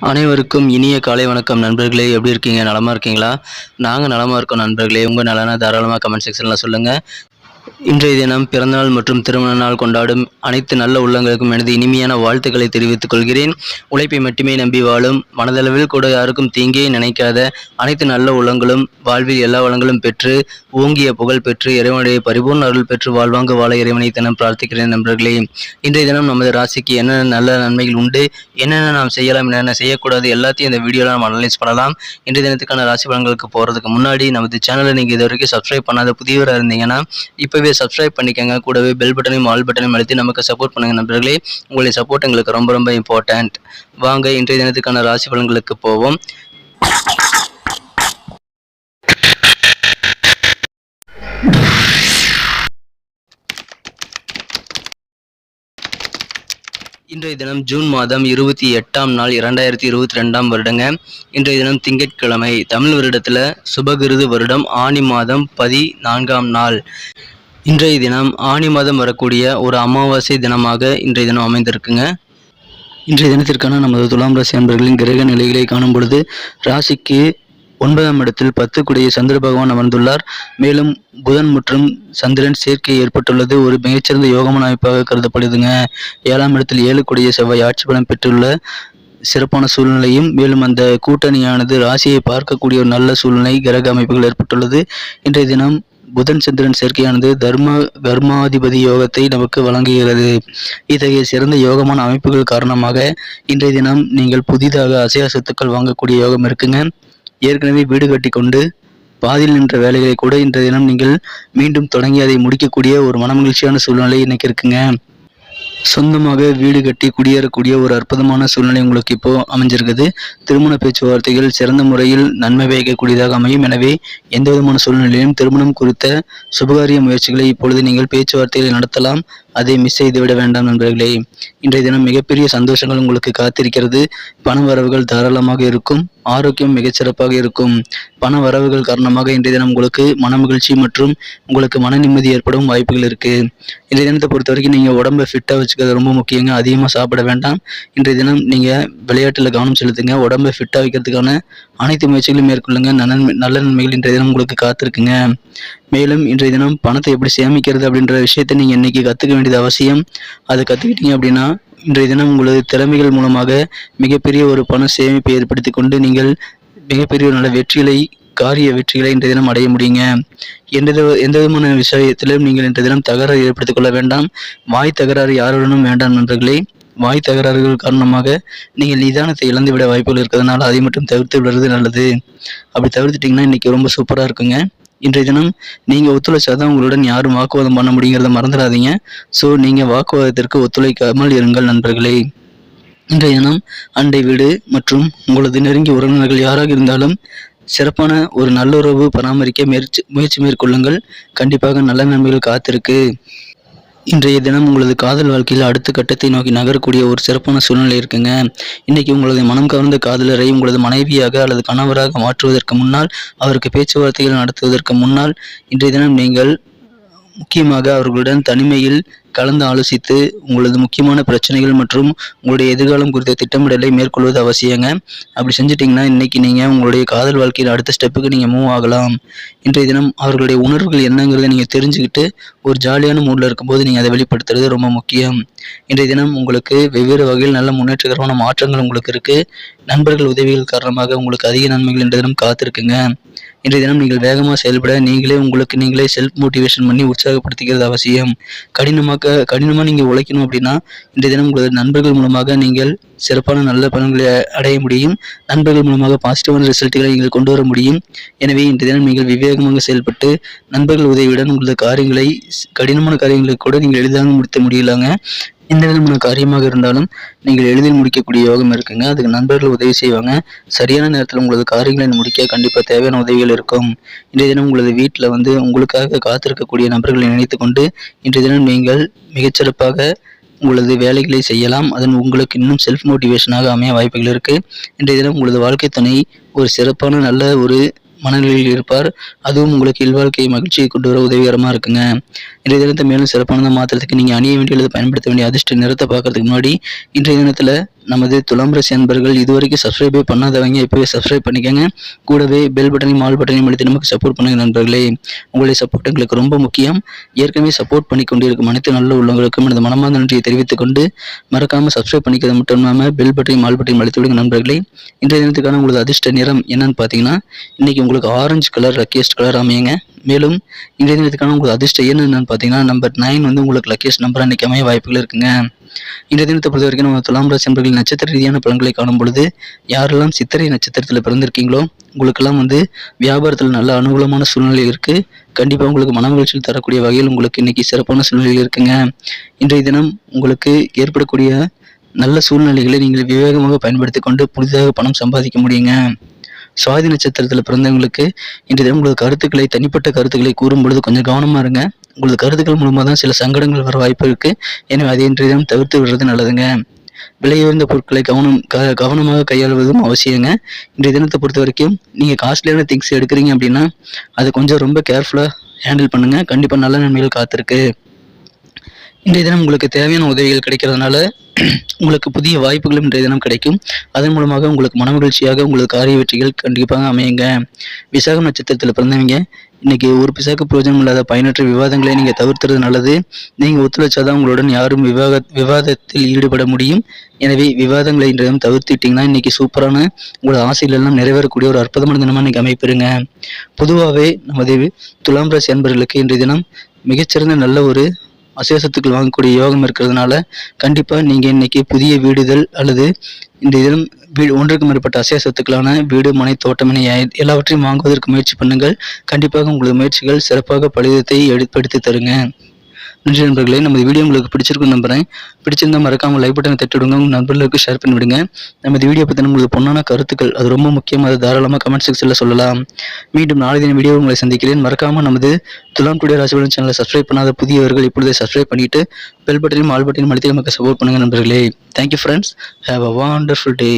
அனைவருக்கும் இனிய காலை வணக்கம் நண்பர்களே. எப்படி இருக்கீங்க? நலமாக இருக்கீங்களா? நாங்கள் நலமாக இருக்கோம் நண்பர்களே. உங்கள் நலனா தாராளமாக கமெண்ட் செக்ஷனில் சொல்லுங்கள் இன்றைய தினம் பிறந்தநாள் மற்றும் திருமண நாள் கொண்டாடும் அனைத்து நல்ல உள்ளங்களுக்கும் எனது இனிமையான வாழ்த்துக்களை தெரிவித்துக் கொள்கிறேன். உழைப்பை மட்டுமே நம்பி வாழும் மனதளவில் கூட யாருக்கும் தீங்கே நினைக்காத அனைத்து நல்ல உள்ளங்களும் வாழ்வில் எல்லா வளங்களும் பெற்று ஓங்கிய புகழ் பெற்று இறைவனுடைய பரிபூர்ண அருள் பெற்று வாழ்வாங்க வாழ இறைவனை தினம் பிரார்த்திக்கிறேன் நண்பர்களே. இன்றைய தினம் நமது ராசிக்கு என்னென்ன நல்ல நன்மைகள் உண்டு என்னென்ன நாம் செய்யலாம் என்னென்ன செய்யக்கூடாது எல்லாத்தையும் இந்த வீடியோவில் நாம் அனலைஸ் பண்ணலாம். இன்றைய தினத்துக்கான ராசி பலன்களுக்கு போகிறதுக்கு முன்னாடி நமது சேனலை நீங்கள் இது வரைக்கும் சப்ஸ்கிரைப் பண்ணாத புதியவராக இருந்தீங்கன்னா இப்போ இப்போவே சப்ஸ்கிரைப் பண்ணிக்கோங்க. கூடவே பெல் பட்டனையும் ஆல் பட்டனையும் அழுத்தி நமக்கு சப்போர்ட் பண்ணுங்கள் நண்பர்களே. உங்களுடைய சப்போர்ட் எங்களுக்கு ரொம்ப ரொம்ப இம்பார்ட்டண்ட் வாங்க இன்றைய தினத்துக்கான ராசி பலன்களுக்கு போவோம். இன்றைய தினம் ஜூன் மாதம் இருபத்தி எட்டாம் நாள் இரண்டாயிரத்தி இருபத்தி ரெண்டாம் வருடங்க. இன்றைய தினம் திங்கட்கிழமை தமிழ் வருடத்தில் சுபகிருது வருடம் ஆனி மாதம் பதி நான்காம் நாள். இன்றைய தினம் ஆனி மாதம் வரக்கூடிய ஒரு அமாவாசை தினமாக இன்றைய தினம் அமைந்திருக்குங்க. இன்றைய தினத்திற்கான நமது துலாம் ராசி அன்பர்களின் கிரக நிலைகளை காணும் பொழுது ராசிக்கு ஒன்பதாம் இடத்தில் பத்து குடைய சந்திர பகவான் அமர்ந்துள்ளார். மேலும் புதன் மற்றும் சந்திரன் சேர்க்கை ஏற்பட்டுள்ளது. ஒரு மிகச்சிறந்த யோகமான அமைப்பாக கருதப்படுதுங்க. ஏழாம் இடத்தில் ஏழு குடைய செவ்வாய் ஆட்சி பலம் பெற்றுள்ள சிறப்பான சூழ்நிலையும் மேலும் அந்த கூட்டணியானது ராசியை பார்க்கக்கூடிய ஒரு நல்ல சூழ்நிலை கிரக அமைப்புகள் ஏற்பட்டுள்ளது. இன்றைய தினம் புதன் சந்திரன் சேர்க்கையானது தர்ம கர்மாதிபதி யோகத்தை நமக்கு வழங்குகிறது. இத்தகைய சிறந்த யோகமான அமைப்புகள் காரணமாக இன்றைய தினம் நீங்கள் புதிதாக அசையா சொத்துக்கள் வாங்கக்கூடிய யோகம் இருக்குங்க. ஏற்கனவே வீடு கட்டி கொண்டு பாதியில் நின்ற வேலைகளை கூட இன்றைய தினம் நீங்கள் மீண்டும் தொடங்கி அதை முடிக்கக்கூடிய ஒரு மனமகிழ்ச்சியான சூழ்நிலை இன்னைக்கு இருக்குங்க. சொந்தமாக வீடு கட்டி குடியேறக்கூடிய ஒரு அற்புதமான சூழ்நிலை உங்களுக்கு இப்போ அமைஞ்சிருக்குது. திருமண பேச்சுவார்த்தைகள் சிறந்த முறையில் நன்மை பயக்கக்கூடியதாக அமையும். எனவே எந்த விதமான சூழ்நிலையிலும் திருமணம் குறித்த சுபகாரிய முயற்சிகளை இப்பொழுது நீங்கள் பேச்சுவார்த்தைகளை நடத்தலாம். அதை மிஸ் செய்துவிட வேண்டாம் நண்பர்களே. இன்றைய தினம் மிகப்பெரிய சந்தோஷங்கள் உங்களுக்கு காத்திருக்கிறது. பண வரவுகள் தாராளமாக இருக்கும். ஆரோக்கியம் மிகச்சிறப்பாக இருக்கும். பண வரவுகள் காரணமாக இன்றைய தினம் உங்களுக்கு மன மகிழ்ச்சி மற்றும் உங்களுக்கு மன நிம்மதி ஏற்படும் வாய்ப்புகள் இருக்குது இன்றைய தினத்தை பொறுத்த வரைக்கும் நீங்கள் உடம்பை ஃபிட்டாக வச்சுக்கிறது ரொம்ப முக்கியங்க. அதிகமாக சாப்பிட வேண்டாம். இன்றைய தினம் நீங்கள் விளையாட்டில் கவனம் செலுத்துங்க. உடம்பை ஃபிட்டாக வைக்கிறதுக்கான அனைத்து முயற்சிகளையும் மேற்கொள்ளுங்க. நல்ல நல்ல நன்மைகள் இன்றைய தினம் உங்களுக்கு காத்திருக்குங்க. மேலும் இன்றைய தினம் பணத்தை எப்படி சேமிக்கிறது அப்படின்ற விஷயத்தை நீங்கள் இன்றைக்கி கற்றுக்க வேண்டியது அவசியம். அதை கற்றுக்கிட்டீங்க அப்படின்னா இன்றைய தினம் உங்களது திறமைகள் மூலமாக மிகப்பெரிய ஒரு பண சேமிப்பை ஏற்படுத்தி கொண்டு நீங்கள் மிகப்பெரிய ஒரு நல்ல வெற்றிகளை காரிய வெற்றிகளை இன்றைய தினம் அடைய முடியுங்க. எந்த வித- எந்த விதமான விஷயத்திலும் நீங்கள் இன்றைய தினம் தகராறு ஏற்படுத்திக் கொள்ள வேண்டாம். வாய் தகராறு யாருடனும் வேண்டாம் நண்பர்களே. வாய் தகராறுகள் காரணமாக நீங்கள் நிதானத்தை இழந்துவிட வாய்ப்புகள் இருக்கிறதுனால அதை மட்டும் தவிர்த்து விடுறது நல்லது. அப்படி தவிர்த்துட்டிங்கன்னா இன்றைக்கி ரொம்ப சூப்பராக இருக்குங்க. இன்றைய தினம் நீங்கள் ஒத்துழைச்சாதான் உங்களுடன் யாரும் வாக்குவாதம் பண்ண முடியுங்கிறத மறந்துடாதீங்க. ஸோ நீங்கள் வாக்குவாதத்திற்கு ஒத்துழைக்காமல் இருங்கள் நண்பர்களே. இன்றைய தினம் அண்டை வீடு மற்றும் உங்களது நெருங்கிய உறவினர்கள் யாராக இருந்தாலும் சிறப்பான ஒரு நல்லுறவு பராமரிக்க முயற்சி முயற்சி மேற்கொள்ளுங்கள். கண்டிப்பாக நல்ல நன்மைகள் காத்திருக்கு. இன்றைய தினம் உங்களது காதல் வாழ்க்கையில் அடுத்த கட்டத்தை நோக்கி நகரக்கூடிய ஒரு சிறப்பான சூழ்நிலை இருக்குங்க. இன்னைக்கு உங்களது மனம் கவர்ந்த காதலரை உங்களது மனைவியாக அல்லது கணவராக மாற்றுவதற்கு முன்னால் அவருக்கு பேச்சுவார்த்தைகள் நடத்துவதற்கு முன்னால் இன்றைய தினம் நீங்கள் முக்கியமாக அவர்களுடன் தனிமையில் கலந்து ஆலோசித்து உங்களது முக்கியமான பிரச்சனைகள் மற்றும் உங்களுடைய எதிர்காலம் குறித்த திட்டமிடலை மேற்கொள்வது அவசியங்க. அப்படி செஞ்சிட்டிங்கன்னா இன்றைக்கி நீங்கள் உங்களுடைய காதல் வாழ்க்கையில் அடுத்த ஸ்டெப்புக்கு நீங்கள் மூவ் ஆகலாம். இன்றைய தினம் அவர்களுடைய உணர்வுகள் என்னங்கிறத நீங்கள் தெரிஞ்சுக்கிட்டு ஒரு ஜாலியான மூடில் இருக்கும்போது நீங்கள் அதை வெளிப்படுத்துறது ரொம்ப முக்கியம். இன்றைய தினம் உங்களுக்கு வெவ்வேறு வகையில் நல்ல முன்னேற்றகரமான மாற்றங்கள் உங்களுக்கு இருக்குது நண்பர்கள் உதவிகள் காரணமாக உங்களுக்கு அதிக நன்மைகள் இன்றைய தினம் காத்திருக்குங்க. இன்றைய தினம் நீங்கள் வேகமாக செயல்பட நீங்களே உங்களுக்கு நீங்களே செல்ஃப் மோட்டிவேஷன் பண்ணி உற்சாகப்படுத்திக்கிறது அவசியம். கடினமாக கடினமாக நீங்கள் உழைக்கணும் அப்படின்னா இன்றைய தினம் உங்களது நண்பர்கள் மூலமாக நீங்கள் சிறப்பான நல்ல பலன்களை அடைய முடியும். நண்பர்கள் மூலமாக பாசிட்டிவான ரிசல்ட்டுகளை நீங்கள் கொண்டு வர முடியும். எனவே இன்றைய தினம் நீங்கள் விவேகமாக செயல்பட்டு நண்பர்கள் உதவியுடன் உங்களது காரியங்களை கடினமான காரியங்களை கூட நீங்கள் எளிதாக முடித்து முடியலாங்க. எந்த விதமான காரியமாக இருந்தாலும் நீங்கள் எளிதில் முடிக்கக்கூடிய யோகம் இருக்குங்க. அதுக்கு நண்பர்கள் உதவி செய்வாங்க. சரியான நேரத்தில் உங்களது காரியங்களை முடிக்க கண்டிப்பாக தேவையான உதவிகள் இருக்கும். இன்றைய தினம் உங்களது வீட்டில் வந்து உங்களுக்காக காத்திருக்கக்கூடிய நபர்களை நினைத்து கொண்டு இன்றைய தினம் நீங்கள் மிகச்சிறப்பாக உங்களது வேலைகளை செய்யலாம். அதன் உங்களுக்கு இன்னும் செல்ஃப் மோட்டிவேஷனாக அமைய வாய்ப்புகள் இருக்குது இன்றைய தினம் உங்களது வாழ்க்கை துணை ஒரு சிறப்பான நல்ல ஒரு மனநிலையில் இருப்பார். அதுவும் உங்களுக்கு இல்வாழ்க்கை மகிழ்ச்சியை கொண்டு வர உதவிகரமாக இருக்குங்க. இன்றைய தினத்தை மேலும் சிறப்பானதாக மாற்றுறதுக்கு நீங்கள் அணிய வேண்டியது பயன்படுத்த வேண்டிய அதிர்ஷ்ட நிறத்தை பார்க்கறதுக்கு முன்னாடி இன்றைய தினத்தில் நமது துலாம் ராசி அன்பர்கள் இதுவரைக்கும் சப்ஸ்கிரைபே பண்ணாதவங்க இப்போவே சப்ஸ்கிரைப் பண்ணிக்கோங்க. கூடவே பெல் பட்டனையும் மால் பட்டனையும் அழுத்தி நமக்கு சப்போர்ட் பண்ணுங்க நண்பர்களே. உங்களுடைய சப்போர்ட் எங்களுக்கு ரொம்ப முக்கியம். ஏற்கனவே சப்போர்ட் பண்ணி கொண்டிருக்கும் அனைத்து நல்ல உள்ளவங்களுக்கும் எனது மனமார்ந்த நன்றியை தெரிவித்துக் கொண்டு மறக்காமல் சப்ஸ்கிரைப் பண்ணிக்கிறது மட்டும் இல்லாமல் பெல் பட்டனையும் மால் பட்டனையும் அழுத்தி விடுங்க நண்பர்களே. இன்றைய தினத்துக்கான உங்களது அதிர்ஷ்ட நிறம் என்னன்னு பார்த்தீங்கன்னா இன்றைக்கி உங்களுக்கு ஆரஞ்சு கலர் லக்கியஸ்ட் கலர் அமையுங்க. மேலும் இன்றைய தினத்துக்கான உங்களுக்கு அதிர்ஷ்ட எண் என்னன்னு பார்த்தீங்கன்னா நம்பர் நைன் வந்து உங்களுக்கு லக்கேஷ் நம்பராக நிற்காம அமைய வாய்ப்புகள் இருக்குங்க. இன்றைய தினத்தை பொறுத்த வரைக்கும் நம்ம துலாம் ராசி நண்பர்களின் நட்சத்திர ரீதியான பலன்களை காணும் பொழுது யாரெல்லாம் சித்திரை நட்சத்திரத்தில் பிறந்திருக்கீங்களோ உங்களுக்கெல்லாம் வந்து வியாபாரத்தில் நல்ல அனுகூலமான சூழ்நிலை இருக்குது கண்டிப்பாக உங்களுக்கு மன மகிழ்ச்சியில் தரக்கூடிய வகையில் உங்களுக்கு இன்னைக்கு சிறப்பான சூழ்நிலை இருக்குங்க. இன்றைய தினம் உங்களுக்கு ஏற்படக்கூடிய நல்ல சூழ்நிலைகளை நீங்கள் விவேகமாக பயன்படுத்தி கொண்டு புதிதாக பணம் சம்பாதிக்க முடியுங்க. சுவாதி நட்சத்திரத்தில் பிறந்தவங்களுக்கு இன்றைய தினம் உங்களது கருத்துக்களை தனிப்பட்ட கருத்துக்களை கூறும் பொழுது கொஞ்சம் கவனமாக இருங்க. உங்களது கருத்துக்கள் மூலமாக தான் சில சங்கடங்கள் வர வாய்ப்பு இருக்குது எனவே அதை இன்றைய தினம் தவிர்த்து விடுறது நல்லதுங்க. விலை உயர்ந்த பொருட்களை கவனம் க கவனமாக கையாளுவதும் அவசியங்க. இன்றைய தினத்தை பொறுத்த வரைக்கும் நீங்கள் காஸ்ட்லியான திங்ஸ் எடுக்கிறீங்க அப்படின்னா அதை கொஞ்சம் ரொம்ப கேர்ஃபுல்லாக ஹேண்டில் பண்ணுங்கள் கண்டிப்பாக நல்ல நன்மைகள் காத்திருக்கு. இன்றைய தினம் உங்களுக்கு தேவையான உதவிகள் கிடைக்கிறதுனால உங்களுக்கு புதிய வாய்ப்புகளும் இன்றைய தினம் கிடைக்கும். அதன் மூலமாக உங்களுக்கு மனமகிழ்ச்சியாக உங்களுக்கு காரிய வெற்றிகள் கண்டிப்பாக அமையுங்க. விசாகம் நட்சத்திரத்தில் பிறந்தவங்க இன்னைக்கு ஒரு பிசாக்கு பிரயோஜனம் இல்லாத பயனற்ற விவாதங்களை நீங்கள் தவிர்த்துறது நல்லது. நீங்கள் ஒத்துழைச்சாதான் உங்களுடன் யாரும் விவாக விவாதத்தில் ஈடுபட முடியும். எனவே விவாதங்களை இன்றைய தினம் தவிர்த்துட்டீங்கன்னா இன்னைக்கு சூப்பரான உங்களோட ஆசைகள் எல்லாம் நிறைவேறக்கூடிய ஒரு அற்புதமான தினமாக இன்னைக்கு அமைப்பிருங்க பொதுவாகவே நமது துலாம் ராசி அன்பர்களுக்கு இன்றைய தினம் மிகச்சிறந்த நல்ல ஒரு அசேசத்துக்கள் வாங்கக்கூடிய யோகம் இருக்கிறதுனால கண்டிப்பாக நீங்கள் இன்றைக்கி புதிய வீடுதல் அல்லது இந்த இதிலும் வீடு ஒன்றுக்கு மேற்பட்ட அசைய சொத்துக்களான வீடு மனை தோட்டம் என எல்லாவற்றையும் வாங்குவதற்கு முயற்சி பண்ணுங்கள். கண்டிப்பாக உங்களது முயற்சிகள் சிறப்பாக பலிதத்தை எடுப்படுத்தி தருங்க. நன்றி நண்பர்களே நமது வீடியோ உங்களுக்கு பிடிச்சிருக்கும் நம்புறேன். பிடிச்சிருந்தா மறக்காம லைக் பட்டனை தட்டிவிடுங்க. விடுங்க நண்பர்களுக்கு ஷேர் பண்ணி விடுங்க நமது வீடியோ பற்றின உங்களுக்கு பொண்ணான கருத்துக்கள் அது ரொம்ப முக்கியம் தாராளமாக கமெண்ட் செக்ஷனில் சொல்லலாம். மீண்டும் நாளை தின வீடியோ உங்களை சந்திக்கிறேன். மறக்காம நமது துலாம் டுடே ராசிபலன் சேனலை சப்ஸ்கிரைப் பண்ணாத புதியவர்கள் இப்பொழுதே சப்ஸ்கிரைப் பண்ணிட்டு பெல் பட்டனையும் ஆல் பட்டனையும் அழுத்தி நமக்கு சப்போர்ட் பண்ணுங்க நண்பர்களே. Thank you friends have a wonderful day